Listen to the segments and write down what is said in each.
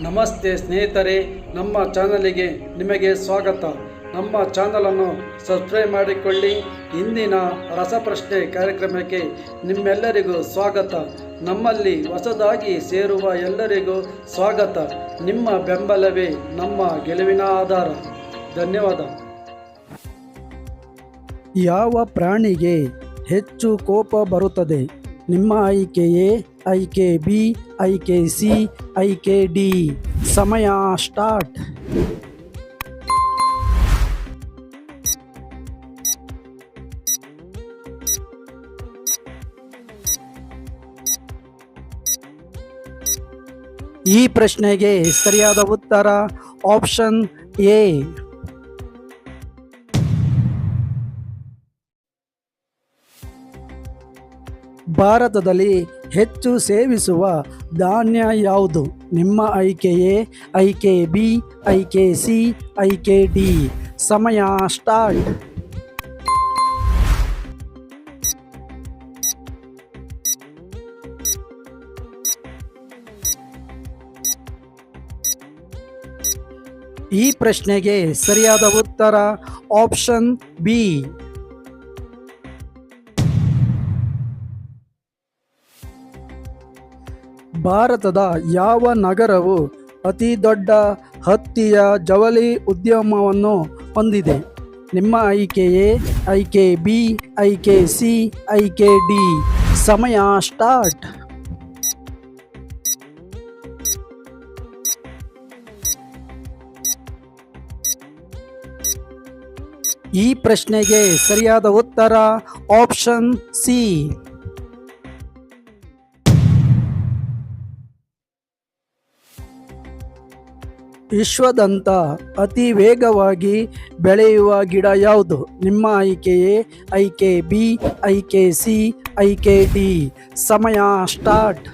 ನಮಸ್ತೆ ಸ್ನೇಹಿತರೆ, ನಮ್ಮ ಚಾನಲಿಗೆ ನಿಮಗೆ ಸ್ವಾಗತ. ನಮ್ಮ ಚಾನಲನ್ನು ಸಬ್ಸ್ಕ್ರೈಬ್ ಮಾಡಿಕೊಳ್ಳಿ. ಇಂದಿನ ರಸಪ್ರಶ್ನೆ ಕಾರ್ಯಕ್ರಮಕ್ಕೆ ನಿಮ್ಮೆಲ್ಲರಿಗೂ ಸ್ವಾಗತ. ನಮ್ಮಲ್ಲಿ ಹೊಸದಾಗಿ ಸೇರುವ ಎಲ್ಲರಿಗೂ ಸ್ವಾಗತ. ನಿಮ್ಮ ಬೆಂಬಲವೇ ನಮ್ಮ ಗೆಲುವಿನ ಆಧಾರ. ಧನ್ಯವಾದ. ಯಾವ ಪ್ರಾಣಿಗೆ ಹೆಚ್ಚು ಕೋಪ ಬರುತ್ತದೆ? ನಿಮ್ಮ ಆಯ್ಕೆ ಎ ಆಯ್ಕೆ ಬಿ ಆಯ್ಕೆ ಸಿ ಆಯ್ಕೆ ಡಿ ಸಮಯ ಸ್ಟಾರ್ಟ್ ಈ ಪ್ರಶ್ನೆಗೆ ಸರಿಯಾದ ಉತ್ತರ ಆಪ್ಷನ್ ಎ ಭಾರತದಲ್ಲಿ ಹೆಚ್ಚು ಸೇವಿಸುವ ಧಾನ್ಯ ಯಾವುದು? ನಿಮ್ಮ ಆಯ್ಕೆ ಎ ಆಯ್ಕೆ ಬಿ ಆಯ್ಕೆ ಸಿ ಆಯ್ಕೆ ಡಿ. ಸಮಯ ಸ್ಟಾರ್ಟ್. ಈ ಪ್ರಶ್ನೆಗೆ ಸರಿಯಾದ ಉತ್ತರ ಆಪ್ಷನ್ ಬಿ. ಭಾರತದ ಯಾವ ನಗರವು ಅತಿ ದೊಡ್ಡ ಹತ್ತಿಯ ಜವಳಿ ಉದ್ಯಮವನ್ನು ಹೊಂದಿದೆ? ನಿಮ್ಮ ಆಯ್ಕೆ ಎ ಐಕೆ ಬಿ ಐಕೆ ಸಿ ಐಕೆ ಡಿ ಸಮಯ ಸ್ಟಾರ್ಟ್. ಈ ಪ್ರಶ್ನೆಗೆ ಸರಿಯಾದ ಉತ್ತರ ಆಪ್ಷನ್ ಸಿ. ವಿಶ್ವದಂತ ಅತಿ ವೇಗವಾಗಿ ಬೆಳೆಯುವ ಗಿಡ ಯಾವುದು? ನಿಮ್ಮ ಆಯ್ಕೆಯೇ ಐಕೆ ಬಿ, ಐಕೆ ಸಿ, ಐಕೆ ಡಿ. ಸಮಯ ಸ್ಟಾರ್ಟ್.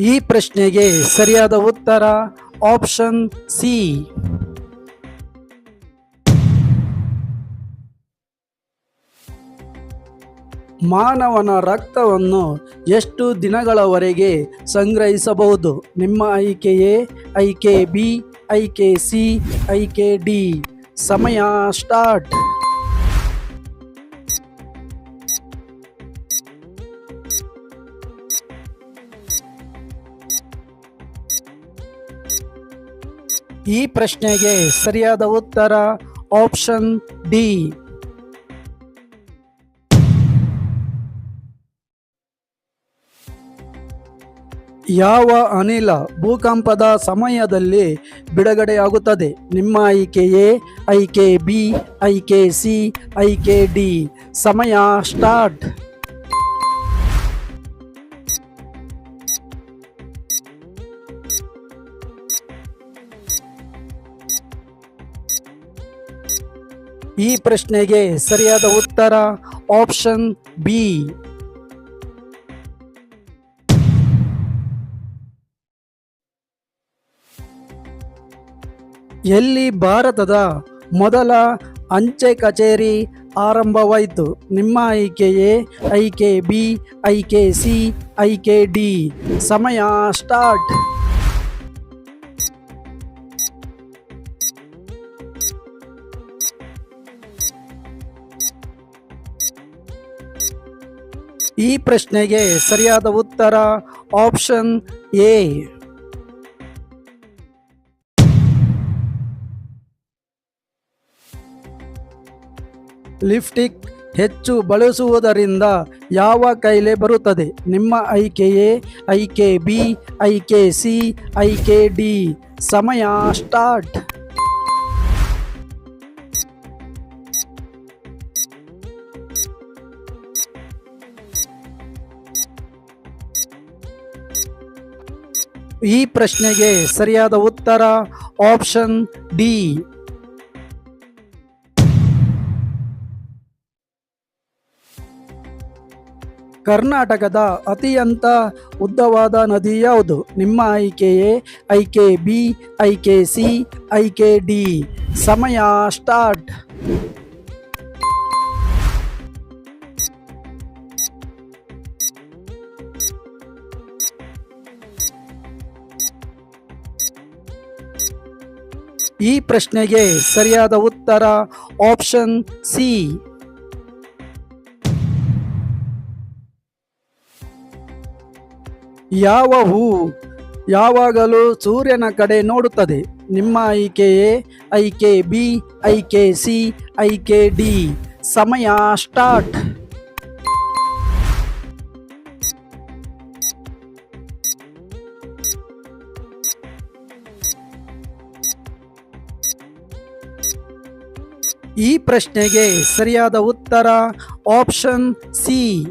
ಈ ಪ್ರಶ್ನೆಗೆ ಸರಿಯಾದ ಉತ್ತರ ಆಪ್ಷನ್ ಸಿ. ಮಾನವನ ರಕ್ತವನ್ನು ಎಷ್ಟು ದಿನಗಳವರೆಗೆ ಸಂಗ್ರಹಿಸಬಹುದು? ನಿಮ್ಮ ಆಯ್ಕೆ ಎ ಐಕೆ ಬಿ ಐಕೆ ಸಿ ಐಕೆ ಡಿ ಸಮಯ ಸ್ಟಾರ್ಟ್. ಈ ಪ್ರಶ್ನೆಗೆ ಸರಿಯಾದ ಉತ್ತರ ಆಪ್ಷನ್ ಡಿ. ಯಾವ ಅನಿಲ ಭೂಕಂಪದ ಸಮಯದಲ್ಲಿ ಬಿಡುಗಡೆಯಾಗುತ್ತದೆ? ನಿಮ್ಮ ಆಯ್ಕೆ ಎ ಐಕೆ ಬಿ ಐಕೆ ಸಿ ಐಕೆ ಡಿ. ಸಮಯ ಸ್ಟಾರ್ಟ್. ಈ ಪ್ರಶ್ನೆಗೆ ಸರಿಯಾದ ಉತ್ತರ ಆಪ್ಷನ್ ಬಿ. ಎಲ್ಲಿ ಭಾರತದ ಮೊದಲ ಅಂಚೆ ಕಚೇರಿ ಆರಂಭವಾಯಿತು? ನಿಮ್ಮ ಆಯ್ಕೆ ಎ ಕೆ ಬಿ ಆಯ್ಕೆ ಸಿ ಆಯ್ಕೆ ಡಿ. ಸಮಯ ಸ್ಟಾರ್ಟ್. ಈ ಪ್ರಶ್ನೆಗೆ ಸರಿಯಾದ ಉತ್ತರ ಆಪ್ಷನ್ ಎ. ಲಿಫ್ಟಿಕ್ ಹೆಚ್ಚು ಬಳಸುವುದರಿಂದ ಯಾವ ಕಾಯಿಲೆ ಬರುತ್ತದೆ? ನಿಮ್ಮ ಐಕೆ ಎ ಐಕೆ ಬಿ, ಐಕೆ ಸಿ, ಐಕೆ ಡಿ. ಸಮಯ ಸ್ಟಾರ್ಟ್. ಈ ಪ್ರಶ್ನೆಗೆ ಸರಿಯಾದ ಉತ್ತರ ಆಪ್ಷನ್ ಡಿ. ಕರ್ನಾಟಕದ ಅತ್ಯಂತ ಉದ್ದವಾದ ನದಿ ಯಾವುದು? ನಿಮ್ಮ ಆಯ್ಕೆಯೇ ಐಕೆ ಬಿ ಐಕೆ ಸಿ ಐಕೆ ಡಿ. ಸಮಯ ಸ್ಟಾರ್ಟ್. ಈ ಪ್ರಶ್ನೆಗೆ ಸರಿಯಾದ ಉತ್ತರ ಆಪ್ಷನ್ ಸಿ. ಯಾವ ಹೂ ಯಾವಾಗಲೂ ಸೂರ್ಯನ ಕಡೆ ನೋಡುತ್ತದೆ. ನಿಮ್ಮ ಆಯ್ಕೆಯೇ ಐಕೆ ಬಿ ಐಕೆ ಸಿ ಐಕೆ ಡಿ. ಸಮಯ ಸ್ಟಾರ್ಟ್. ಈ ಪ್ರಶ್ನೆಗೆ ಸರಿಯಾದ ಉತ್ತರ ಆಪ್ಷನ್ ಸಿ.